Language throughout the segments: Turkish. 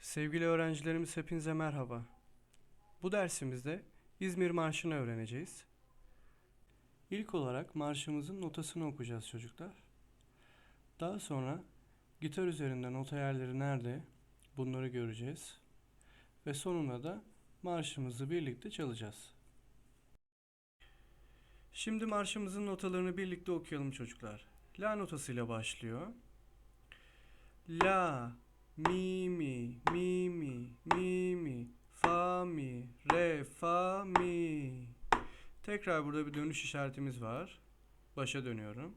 Sevgili öğrencilerimiz hepinize merhaba. Bu dersimizde İzmir Marşı'nı öğreneceğiz. İlk olarak marşımızın notasını okuyacağız çocuklar. Daha sonra gitar üzerinde nota yerleri nerede bunları göreceğiz. Ve sonunda da marşımızı birlikte çalacağız. Şimdi marşımızın notalarını birlikte okuyalım çocuklar. La notasıyla başlıyor. La, mi mi, mi mi, mi mi, fa mi, re, fa mi. Tekrar burada bir dönüş işaretimiz var. Başa dönüyorum.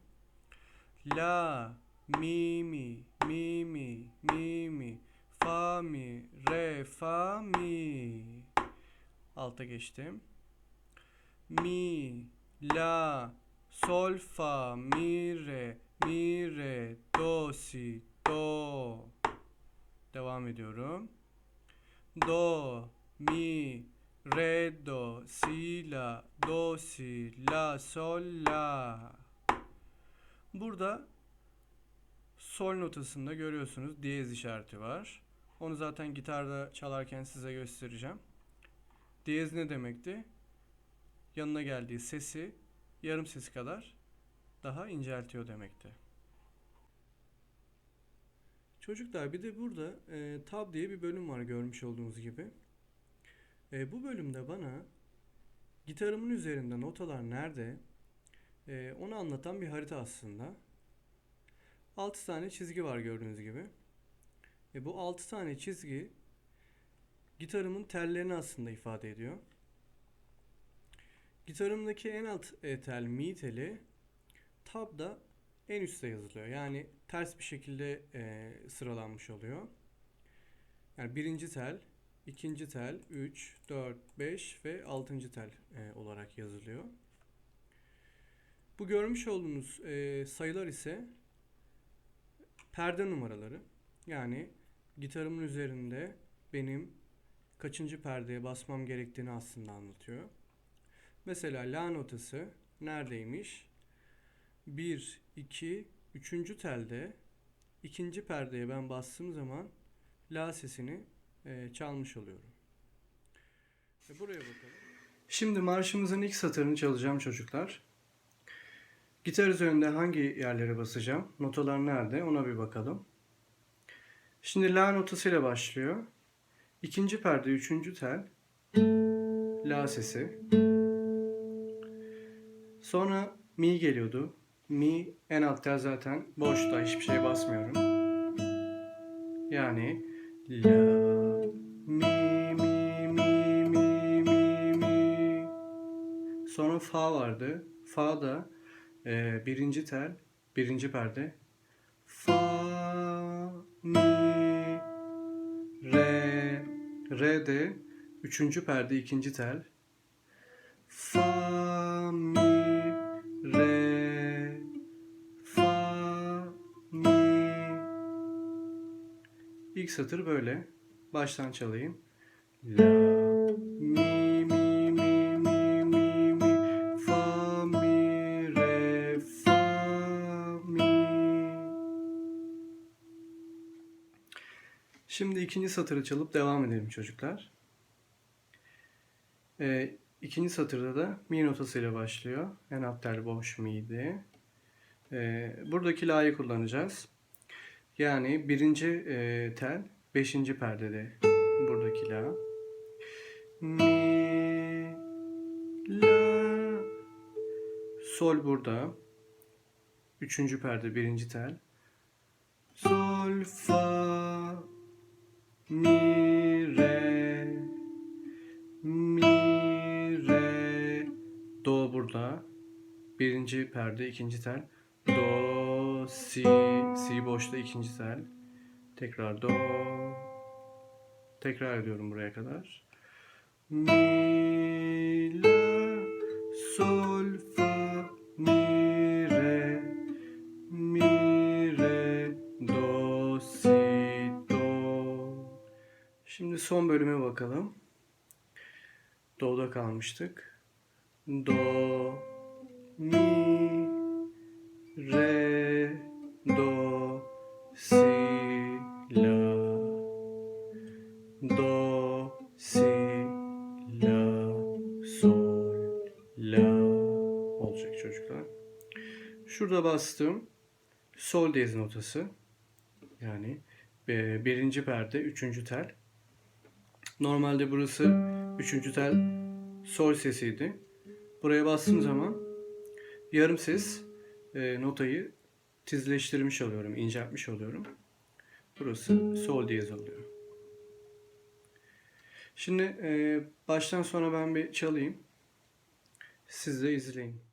La, mi mi, mi mi, mi mi, fa mi, re, fa mi. Alta geçtim. Mi, la, sol, fa, mi, re, mi, re, do, si, do. Devam ediyorum. Do, mi, re, do, si, la, do, si, la, sol, la. Burada sol notasında görüyorsunuz diyez işareti var. Onu zaten gitarda çalarken size göstereceğim. Diyez ne demekti? Yanına geldiği sesi yarım sesi kadar daha inceltiyor demekti. Çocuklar bir de burada e, tab diye bir bölüm var görmüş olduğunuz gibi. E, bu bölümde bana gitarımın üzerinde notalar nerede e, onu anlatan bir harita aslında. 6 tane çizgi var gördüğünüz gibi. E, bu 6 tane çizgi gitarımın tellerini aslında ifade ediyor. Gitarımdaki en alt e, tel mi teli tabda en üstte yazılıyor. Yani ters bir şekilde e, sıralanmış oluyor. Yani birinci tel, ikinci tel, 3, 4, 5 ve altıncı tel e, olarak yazılıyor. Bu görmüş olduğunuz e, sayılar ise perde numaraları. Yani gitarımın üzerinde benim kaçıncı perdeye basmam gerektiğini aslında anlatıyor. Mesela la notası neredeymiş? 1, 2, 3. telde ikinci perdeye ben bastığım zaman la sesini e, çalmış oluyorum. E, buraya bakalım. Şimdi marşımızın ilk satırını çalacağım çocuklar. Gitar üzerinde hangi yerlere basacağım? Notalar nerede? Ona bir bakalım. Şimdi la notasıyla başlıyor. İkinci perde, üçüncü tel. La sesi. Sonra mi geliyordu. Mi en alt tel zaten boşta hiçbir şey basmıyorum. Yani la mi mi mi mi mi mi. Sonra fa vardı. Fa da e, birinci tel, birinci perde. Fa mi re re de üçüncü perde ikinci tel. Fa mi İlk satır böyle. Baştan çalayım. La mi mi mi mi mi mi fa mi re fa mi Şimdi ikinci satırı çalıp devam edelim çocuklar. Ee, ikinci satırda da mi notasıyla başlıyor. En alt tel boş mi'di. Ee, buradaki la'yı kullanacağız. Yani birinci e, tel beşinci perdede buradaki la. Mi la sol burada. Üçüncü perde birinci tel. Sol fa mi re mi re do burada. Birinci perde ikinci tel. Do si si boşta ikinci tel. Tekrar do. Tekrar ediyorum buraya kadar. Mi la sol fa mi re mi re do si do. Şimdi son bölüme bakalım. Do'da kalmıştık. Do mi Şurada bastığım sol diyez notası. Yani e, birinci perde, üçüncü tel. Normalde burası üçüncü tel sol sesiydi. Buraya bastığım zaman yarım ses e, notayı tizleştirmiş oluyorum, inceltmiş oluyorum. Burası sol diyez oluyor. Şimdi e, baştan sona ben bir çalayım. Siz de izleyin.